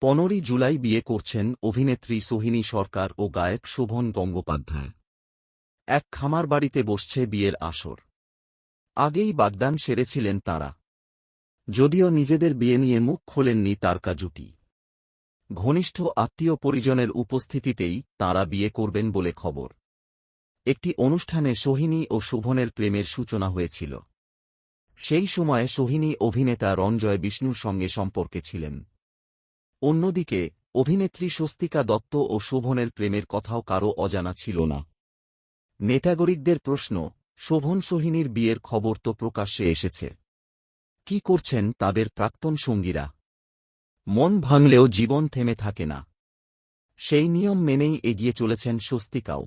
পনেরোই জুলাই বিয়ে করছেন অভিনেত্রী সোহিনী সরকার ও গায়ক শোভন গঙ্গোপাধ্যায়। এক খামার বাড়িতে বসছে বিয়ের আসর। আগেই বাগদান সেরেছিলেন তাঁরা। যদিও নিজেদের বিয়ে নিয়ে মুখ খোলেননি তারকা জুটি। ঘনিষ্ঠ আত্মীয় পরিজনের উপস্থিতিতেই তাঁরা বিয়ে করবেন বলে খবর। একটি অনুষ্ঠানে সোহিনী ও শোভনের প্রেমের সূচনা হয়েছিল। সেই সময়ে সোহিনী অভিনেতা রঞ্জয় বিষ্ণুর সঙ্গে সম্পর্কে ছিলেন। অন্যদিকে, অভিনেত্রী স্বস্তিকা দত্ত ও শোভনের প্রেমের কথাও কারও অজানা ছিল না। নেটাগরিকদের প্রশ্ন, শোভন সোহিনীর বিয়ের খবর তো প্রকাশ্যে এসেছে। কি করছেন তাদের প্রাক্তন সঙ্গীরা? মন ভাঙলেও জীবন থেমে থাকে না। সেই নিয়ম মেনেই এগিয়ে চলেছেন স্বস্তিকাও।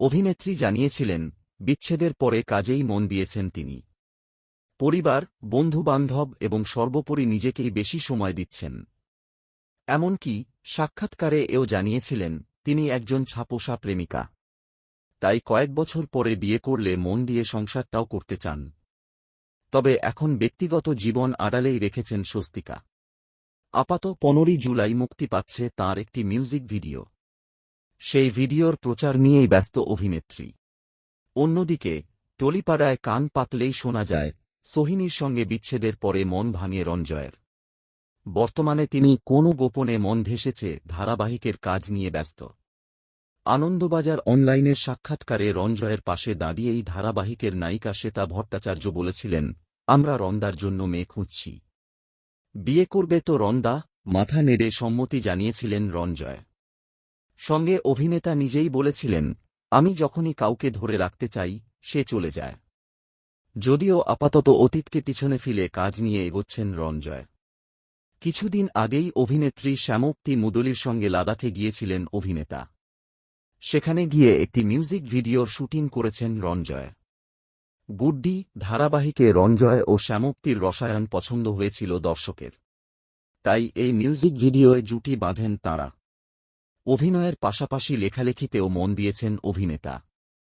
অভিনেত্রী জানিয়েছিলেন, বিচ্ছেদের পরে কাজেই মন দিয়েছেন তিনি। পরিবার, বন্ধুবান্ধব এবং সর্বোপরি নিজেকেই বেশি সময় দিচ্ছেন। এমনকি সাক্ষাৎকারে এও জানিয়েছিলেন, তিনি একজন ছাপোষা প্রেমিকা। তাই কয়েক বছর পরে বিয়ে করলে মন দিয়ে সংসারটাও করতে চান। তবে এখন ব্যক্তিগত জীবন আড়ালেই রেখেছেন স্বস্তিকা। আপাত পনেরোই জুলাই মুক্তি পাচ্ছে তার একটি মিউজিক ভিডিও। সেই ভিডিওর প্রচার নিয়েই ব্যস্ত অভিনেত্রী। অন্যদিকে, টলিপাড়ায় কান পাতলেই শোনা যায়, সোহিনীর সঙ্গে বিচ্ছেদের পরে মন ভাঙে রঞ্জয়ের। বর্তমানে তিনি কোনো গোপনে মন ভেসেছে ধারাবাহিকের কাজ নিয়ে ব্যস্ত। আনন্দবাজার অনলাইনের সাক্ষাৎকারে রঞ্জয়ের পাশে দাঁড়িয়েই ধারাবাহিকের নায়িকা শ্বেতা ভট্টাচার্য বলেছিলেন, আমরা রন্দার জন্য মেয়ে খুঁজছি। বিয়ে করবে তো রন্দা, মাথা নেড়ে সম্মতি জানিয়েছিলেন রঞ্জয়। সঙ্গে অভিনেতা নিজেই বলেছিলেন, আমি যখনই কাউকে ধরে রাখতে চাই, সে চলে যায়। যদিও আপাতত অতীতকে পিছনে ফেলে কাজ নিয়ে এগোচ্ছেন রঞ্জয়। কিছুদিন আগেই অভিনেত্রী শ্যামপ্তি মুদলির সঙ্গে লাদাখে গিয়েছিলেন অভিনেতা। সেখানে গিয়ে একটি মিউজিক ভিডিওর শুটিং করেছেন রঞ্জয় গুড্ডি ধারাবাহিকে রঞ্জয় ও শ্যামপ্তির রসায়ন পছন্দ হয়েছিল দর্শকের। তাই এই মিউজিক ভিডিওয়ে জুটি বাঁধেন তাঁরা। অভিনয়ের পাশাপাশি লেখালেখিতেও মন দিয়েছেন অভিনেতা।